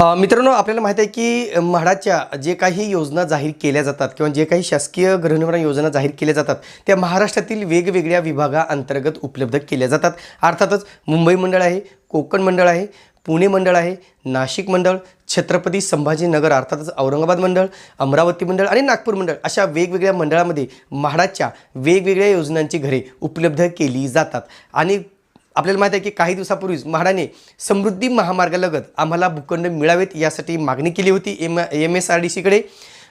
मित्रांनो आपल्याला माहीत आहे की म्हाडाच्या जे काही योजना जाहीर केल्या जातात किंवा जे काही शासकीय गृहनिर्माण योजना जाहीर केल्या जातात त्या महाराष्ट्रातील वेगवेगळ्या विभागाअंतर्गत उपलब्ध केल्या जातात. अर्थातच मुंबई मंडळ आहे कोकण मंडळ आहे पुणे मंडळ आहे नाशिक मंडळ छत्रपती संभाजीनगर अर्थातच औरंगाबाद मंडळ अमरावती मंडळ आणि नागपूर मंडळ अशा वेगवेगळ्या मंडळामध्ये म्हाडाच्या वेगवेगळ्या योजनांची घरे उपलब्ध केली जातात. आणि आपल्याला माहिती आहे की काही दिवसापूर्वीच म्हाडाने समृद्धी महामार्गालगत आम्हाला भूखंड मिळावेत यासाठी मागणी केली होती M M S R D सीकडे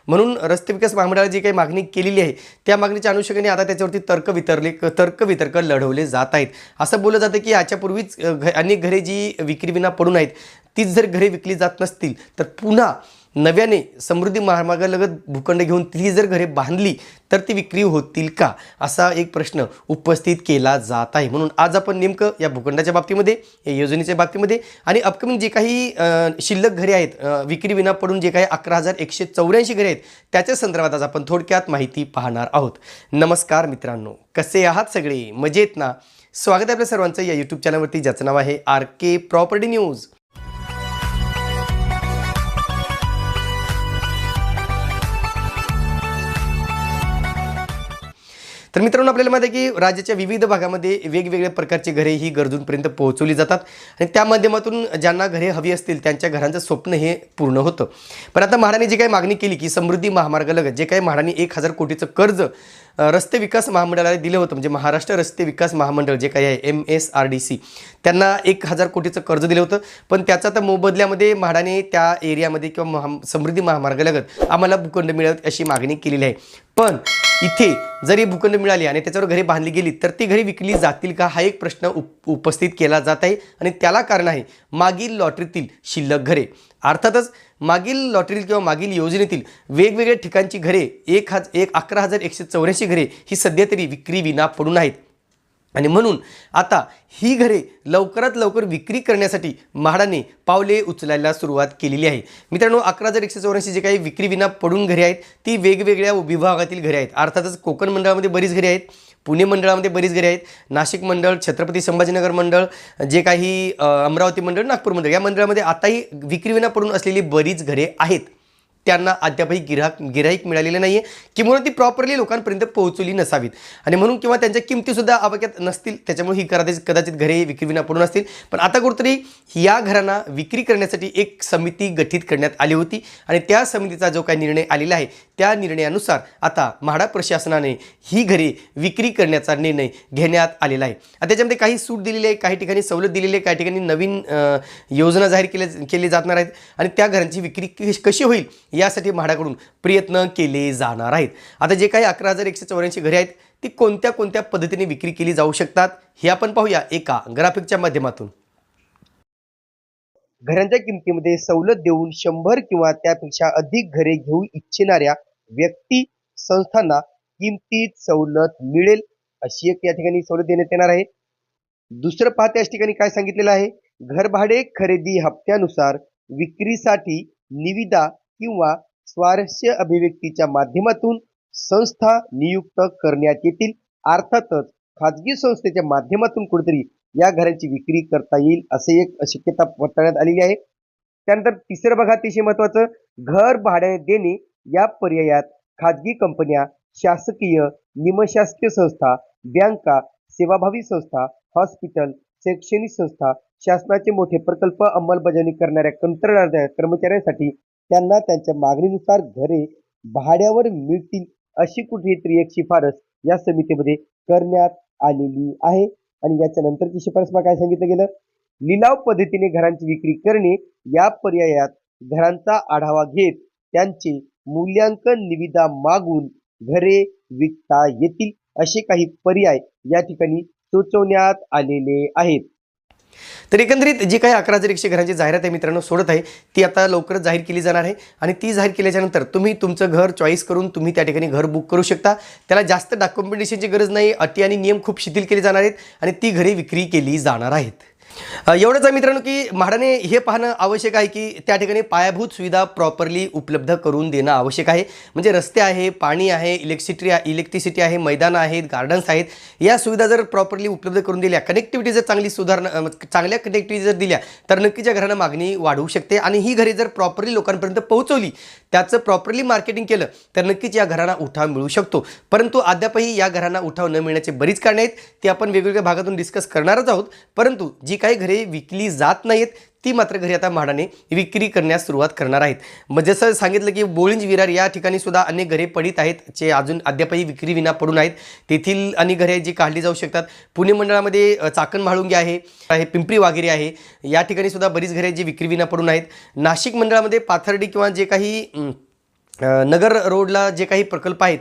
म्हणून रस्ते विकास महामंडळाला जी काही मागणी केलेली आहे त्या मागणीच्या अनुषंगाने आता त्याच्यावरती तर्क वितरले तर्क वितर्क लढवले जात आहेत. असं बोललं जातं की याच्यापूर्वीच घ अनेक घरे जी विक्रीविना पडून आहेत तीच जर घरे विकली जात नसतील तर पुन्हा नव्याने समृद्धी महामार्गालगत भूखंड घेऊन ती जर घरे बांधली तर ती विक्री होतील का? असा एक प्रश्न उपस्थित केला जात आहे. म्हणून आज आपण नेमकं या भूखंडाच्या बाबतीमध्ये या योजनेच्या बाबतीमध्ये आणि अपकमिंग जे काही शिल्लक घरे आहेत विक्री विना पडून जे काही अकरा हजार एकशे चौऱ्याऐंशी घरे आहेत त्याच्या संदर्भात आज आपण थोडक्यात माहिती पाहणार आहोत. नमस्कार मित्रांनो कसे आहात सगळे? मजेत ना? स्वागत आहे आपल्या सर्वांचं या यूट्यूब चॅनलवरती ज्याचं नाव आहे आर के प्रॉपर्टी न्यूज. तर मित्रांनो आपल्याला माहिती आहे की राज्याच्या विविध भागामध्ये वेगवेगळ्या प्रकारची घरे ही गरजूंपर्यंत पोहोचवली जातात आणि त्या माध्यमातून ज्यांना घरे हवी असतील त्यांच्या घरांचं स्वप्न हे पूर्ण होतं. पण आता म्हाडाने जी काही मागणी केली की समृद्धी महामार्गालगत जे काही म्हाडाने एक हजार कोटीचं कर्ज रस्ते विकास महामंडळाला दिलं होतं म्हणजे महाराष्ट्र रस्ते विकास महामंडळ जे काही आहे M S R D C त्यांना एक हजार कोटीचं कर्ज दिलं होतं. पण त्याचा तर मोबदल्यामध्ये म्हाडाने त्या एरियामध्ये किंवा महा समृद्धी महामार्गालगत आम्हाला भूखंड मिळत अशी मागणी केलेली आहे. पण इथे जरी भूखंड मिळाली आणि त्याच्यावर घरे बांधली गेली तर ती घरे विकली जातील का? हा एक प्रश्न उप उपस्थित केला जात आहे. आणि त्याला कारण आहे मागील लॉटरीतील शिल्लक घरे. अर्थातच मागील लॉटरीतील किंवा मागील योजनेतील वेगवेगळ्या ठिकाणची घरे एक हज एक अकरा हजार एकशे चौऱ्याऐंशी घरे ही सध्या तरी विक्री विना पडून आहेत. आणि म्हणून आता ही घरे लवकरात लवकर विक्री करण्यासाठी म्हाडाने पावले उचलायला सुरुवात केलेली आहे. मित्रांनो अकरा हजार एकशे चौऱ्याऐंशी जे काही विक्री विना पडून घरे आहेत ती वेगवेगळ्या विभागातील घरे आहेत. अर्थातच कोकण मंडळामध्ये बरीच घरे आहेत पुणे मंडळामध्ये बरीच घरे आहेत नाशिक मंडळ छत्रपती संभाजीनगर मंडळ जे काही अमरावती मंडळ नागपूर मंडळ या मंडळामध्ये आताही विक्री विना पडून असलेली बरीच घरे आहेत. त्यांना अद्यापही गिराक गिराईक मिळालेलं नाही आहे किंवा ती प्रॉपरली लोकांपर्यंत पोहोचवली नसावीत. आणि म्हणून किंवा त्यांच्या किमतीसुद्धा आवाक्यात नसतील त्याच्यामुळे ही कदाचित कदाचित घरे विक्रीविना पडून असतील पण आता कुठंतरी या घरांना विक्री करण्यासाठी एक समिती गठीत करण्यात आली होती. आणि त्या समितीचा जो काही निर्णय आलेला आहे त्या निर्णयानुसार आता म्हाडा प्रशासनाने ही घरे विक्री करण्याचा निर्णय घेण्यात आलेला आहे. आता त्याच्यामध्ये काही सूट दिलेली आहे काही ठिकाणी सवलत दिलेली आहे काही ठिकाणी नवीन योजना जाहीर केल्या केली जाणार आहेत. आणि त्या घरांची विक्री कशी होईल यासाठी म्हाडाकडून प्रयत्न केले जाणार आहेत. आता जे काही अकरा हजार एकशे चौऱ्याऐंशी घरे आहेत ती कोणत्या कोणत्या पद्धतीने विक्री केली जाऊ शकतात हे आपण पाहूया एका ग्राफिकच्या माध्यमातून. घरांच्या किमतीमध्ये सवलत देऊन शंभर किंवा त्यापेक्षा अधिक घरे घेऊ इच्छिणाऱ्या व्यक्ती संस्थांना किमतीत सवलत मिळेल अशी एक या ठिकाणी सवलत देण्यात येणार आहे. दुसरं पाहत या ठिकाणी काय सांगितलेलं आहे? घरभाडे खरेदी हप्त्यानुसार विक्रीसाठी निविदा किंवा स्वारस्य अभिव्यक्तीच्या माध्यमातून संस्था नियुक्त करण्यात येतील. अर्थातच खाजगी संस्थेच्या माध्यमातून कुठेतरी या घरांची विक्री करता येईल असे एक शक्यता वर्तवण्यात आलेली आहे. त्यानंतर तिसरं बघा अतिशय महत्वाचं घर भाड्याने देणे या पर्यायात खाजगी कंपन्या शासकीय निमशासकीय संस्था बँका सेवाभावी संस्था हॉस्पिटल शैक्षणिक संस्था शासनाचे मोठे प्रकल्प अंमलबजावणी करणाऱ्या कंत्राटदार कर्मचाऱ्यांसाठी त्यांना त्यांच्या मागणीनुसार घरे भाड्यावर मिळतील अशी कुठेतरी एक शिफारस या समितीमध्ये करण्यात आलेली आहे. आणि याच्या नंतरची शिफारस मग काय सांगितलं गेलं? लिलाव पद्धतीने घरांची विक्री करणे या पर्यायात घरांचा आढावा घेत त्यांचे मूल्यांकन निविदा मागून घरे विकता येतील असे काही पर्याय या ठिकाणी सुचवण्यात आलेले आहेत. तर एकंदरीत जी काही अकरा हजार एकशे घरांची जाहिरात आहे मित्रांनो सोडत आहे ती आता लवकरच जाहीर केली जाणार आहे. आणि ती जाहीर केल्याच्यानंतर तुम्ही तुमचं घर चॉईस करून तुम्ही त्या ठिकाणी घर बुक करू शकता. त्याला जास्त डॉक्युमेंटेशनची गरज नाही. अटी आणि नियम खूप शिथिल केले जाणार आहेत आणि ती घरे विक्री केली जाणार आहेत. एवढंच आहे मित्रांनो की म्हाडाने हे पाहणं आवश्यक आहे की त्या ठिकाणी पायाभूत सुविधा प्रॉपरली उपलब्ध करून देणं आवश्यक आहे. म्हणजे रस्ते आहे पाणी आहे इलेक्ट्रिसिटी इलेक्ट्रिसिटी आहे मैदानं आहेत गार्डन्स आहेत. या सुविधा जर प्रॉपरली उपलब्ध करून दिल्या कनेक्टिव्हिटी जर चांगली सुधारणा चांगल्या कनेक्टिव्हिटी जर दिल्या तर नक्कीच्या घरांना मागणी वाढवू शकते. आणि ही घरे जर प्रॉपरली लोकांपर्यंत पोहोचवली त्याचं प्रॉपरली मार्केटिंग केलं तर नक्कीच या घरांना उठाव मिळू शकतो. परंतु अद्यापही या घरांना उठाव न मिळण्याचे बरीच कारणं आहेत ती आपण वेगवेगळ्या भागातून डिस्कस करणारच आहोत. परंतु जी काही घरे विकली जात नाहीत ती मात्र घरी आता म्हाडाने विक्री करण्यास सुरुवात करणार आहेत. म्हणजे मग जसं सांगितलं की बोळिंज विरार या ठिकाणी सुद्धा अनेक घरे पडित आहेत जे अजून अद्यापही विक्री विना पडून आहेत तेथील अनेक घरे जी काढली जाऊ शकतात. पुणे मंडळामध्ये चाकण म्हाळुंगे आहे पिंपरी वाघेरी आहे. या ठिकाणी सुद्धा बरीच घरे जी विक्री विना पडून आहेत नाशिक मंडळामध्ये पाथर्डी किंवा जे काही नगर रोडला जे काही प्रकल्प आहेत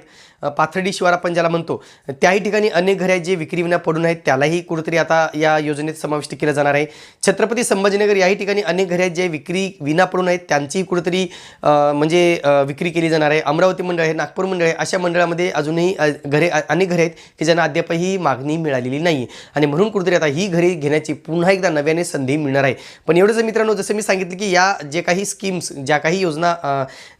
पाथर्डी शिवार आपण ज्याला म्हणतो त्याही ठिकाणी अनेक घरे आहेत जे विक्री विना पडून आहेत त्यालाही कुठेतरी आता या योजनेत समाविष्ट केलं जाणार आहे. छत्रपती संभाजीनगर याही ठिकाणी अनेक घरे आहेत जे विक्री विना पडून आहेत त्यांचीही कुठेतरी म्हणजे विक्री केली जाणार आहे. अमरावती मंडळ आहे नागपूर मंडळ आहे अशा मंडळामध्ये अजूनही घरे अनेक घरे आहेत की ज्यांना अद्यापही मागणी मिळालेली नाही आहे आणि म्हणून कुठेतरी आता ही घरे घेण्याची पुन्हा एकदा नव्याने संधी मिळणार आहे. पण एवढंच मित्रांनो जसं मी सांगितलं की या जे काही स्कीम्स ज्या काही योजना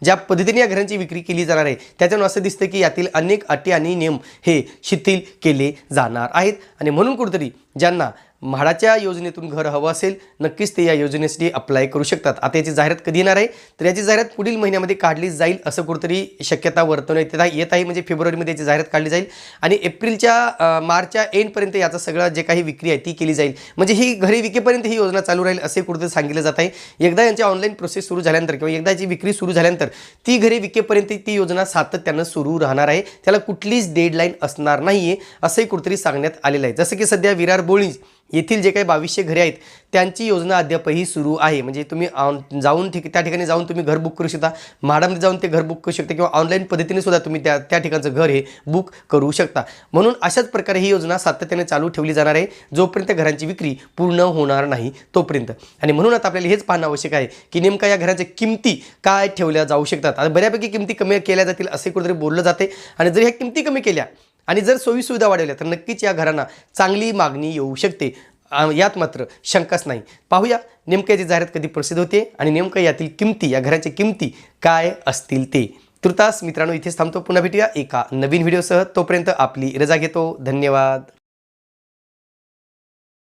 ज्या पद्धतीने या घरांची विक्री केली जाणार आहे त्याच्यानं असं दिसतं की यातील अनेक अटी आणि नियम हे शिथिल केले जाणार आहेत. आणि म्हणून कुठेतरी ज्यांना म्हाडाच्या योजनेतून घर हवं असेल नक्कीच ते या योजनेसाठी अप्लाय करू शकतात. आता याची जाहिरात कधी येणार आहे? तर याची जाहिरात पुढील महिन्यामध्ये काढली जाईल असं कुठेतरी शक्यता वर्तवण्यात येत आहे- येत आहे म्हणजे फेब्रुवारीमध्ये याची जाहिरात काढली जाईल. आणि एप्रिलच्या मार्चच्या एंडपर्यंत याचा सगळं जे काही विक्री आहे ती केली जाईल. म्हणजे ही घरी विकेपर्यंत ही योजना चालू राहील असे कुठेतरी सांगितलं जात आहे. एकदा यांची ऑनलाईन प्रोसेस सुरू झाल्यानंतर किंवा एकदा याची विक्री सुरू झाल्यानंतर ती घरी विकेपर्यंत ती योजना सातत्यानं सुरू राहणार आहे. त्याला कुठलीच डेडलाईन असणार नाही आहे असंही कुठेतरी सांगण्यात आलेलं आहे. जसं की सध्या विरार बोळीज येथील जे काही बावीसशे घरे आहेत त्यांची योजना अद्यापही सुरू आहे. म्हणजे तुम्ही ऑन जाऊन ठिक त्या ठिकाणी जाऊन तुम्ही घर बुक करू शकता. म्हाडामध्ये जाऊन ते घर बुक करू शकता किंवा ऑनलाईन पद्धतीने सुद्धा तुम्ही त्या त्या ठिकाणचं घर हे बुक करू शकता. म्हणून अशाच प्रकारे ही योजना सातत्याने चालू ठेवली जाणार आहे. जोपर्यंत घरांची विक्री पूर्ण होणार नाही तोपर्यंत. आणि म्हणून आता आपल्याला हेच पाहणं आवश्यक आहे की नेमका या घराच्या किमती काय ठेवल्या जाऊ शकतात. आता बऱ्यापैकी किमती कमी केल्या जातील असे कुठेतरी बोललं जाते. आणि जर ह्या किमती कमी केल्या आणि जर सोयीसुविधा वाढवल्या तर नक्कीच या घरांना चांगली मागणी येऊ शकते. यात मात्र शंकाच नाही. पाहूया नेमकं याची जाहिरात कधी प्रसिद्ध होते आणि नेमकं यातील किमती या घराच्या किमती काय असतील ते. तुर्तास मित्रांनो इथेच थांबतो. पुन्हा भेटूया एका नवीन व्हिडिओसह. तोपर्यंत आपली रजा घेतो. धन्यवाद.